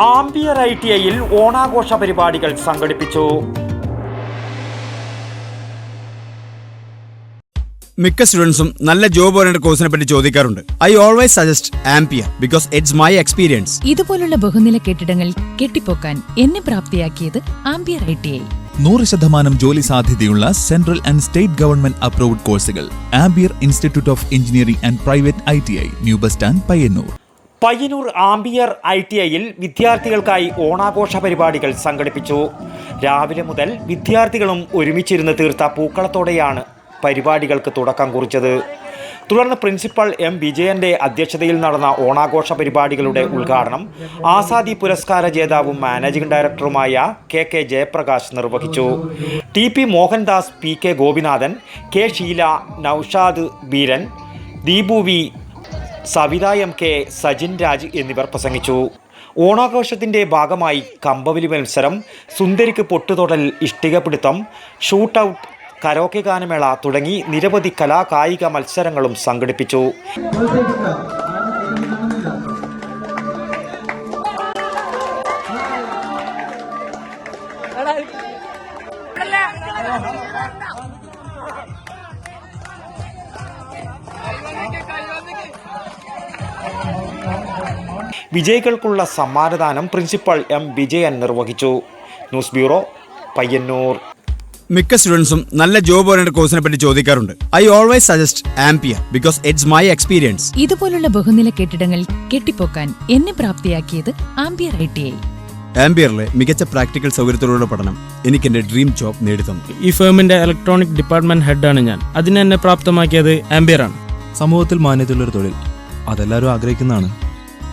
Ampere I T ഐയിൽ ഓണാഘോഷ പരിപാടികൾ സംഘടിപ്പിച്ചു. മിക്ക സ്റ്റുഡൻസും നല്ല ജോബ് ഓറിയന്റഡ് കോഴ്സിനെ പറ്റി ചോദിക്കാറുണ്ട്. I always suggest Ampere because it's my experience ഇതുപോലുള്ള ബഹുനില കെട്ടിടങ്ങൾ കെട്ടിപ്പോക്കാൻ എന്നെ പ്രാപ്തിയാക്കിയത് ആംപിയർ ഐ ടി ഐ. നൂറ് ശതമാനം ജോലി സാധ്യതയുള്ള central and state government approved കോഴ്സുകൾ Ampere institute of engineering and private I T I new bus stand Payyanur Payyanur Ampere I T ഐയിൽ വിദ്യാർത്ഥികൾക്കായി ഓണാഘോഷ പരിപാടികൾ സംഘടിപ്പിച്ചു. രാവിലെ മുതൽ വിദ്യാർത്ഥികളും ഒരുമിച്ചിരുന്ന് തീർത്ത പൂക്കളത്തോടെയാണ് പരിപാടികൾക്ക് തുടക്കം കുറിച്ചത്. തുടർന്ന് പ്രിൻസിപ്പൽ എം വിജയന്റെ അധ്യക്ഷതയിൽ നടന്ന ഓണാഘോഷ പരിപാടികളുടെ ഉദ്ഘാടനം ആസാദി പുരസ്കാര ജേതാവും മാനേജിംഗ് ഡയറക്ടറുമായ കെ കെ ജയപ്രകാശ് നിർവഹിച്ചു. T P Mohandas P K Gopinathan K Sheela Naushad Beeran Deepu V Savitha M K Sajin Raj എന്നിവർ പ്രസംഗിച്ചു. ഓണാഘോഷത്തിന്റെ ഭാഗമായി കമ്പവലി മത്സരം സുന്ദരിക്ക് പൊട്ടുതൊടൽ ഇഷ്ടികപിടുത്തം ഷൂട്ടൌട്ട് കരോക്കെ ഗാനമേള തുടങ്ങി നിരവധി കലാകായിക മത്സരങ്ങളും സംഘടിപ്പിച്ചു. വിജയികൾക്കുള്ള സമ്മാനദാനം പ്രിൻസിപ്പൽ എം വിജയൻ നിർവഹിച്ചു. News bureau Payyanur. മിക്ക സ്റ്റുഡൻസും നല്ല ജോബ് ഓറിയന്റഡ് കോഴ്സിനെ പറ്റി ചോദിക്കാറുണ്ട്. I always suggest Ampere because it's my experience ഇതുപോലുള്ള ബഹുനില കെട്ടിടങ്ങൾ കെട്ടിപ്പോക്കാൻ എന്നെ പ്രാപ്തിയാക്കിയത് ആംപിയർ ഐ ടി ഐ ആംപിയറിലെ മികച്ച പ്രാക്ടിക്കൽ സൗകര്യത്തിലൂടെ പഠനം എനിക്ക് എന്റെ ഡ്രീം ജോബ് നേടിത്തന്നു. ഈ ഫേമിന്റെ ഇലക്ട്രോണിക് ഡിപ്പാർട്ട്മെന്റ് ഹെഡാണ് ഞാൻ. അതിനെന്നെ പ്രാപ്തമാക്കിയത് ആംബിയറാണ് സമൂഹത്തിൽ മാന്യതയുള്ള ഒരു തൊഴിൽ. അതെല്ലാവരും ആഗ്രഹിക്കുന്നതാണ്.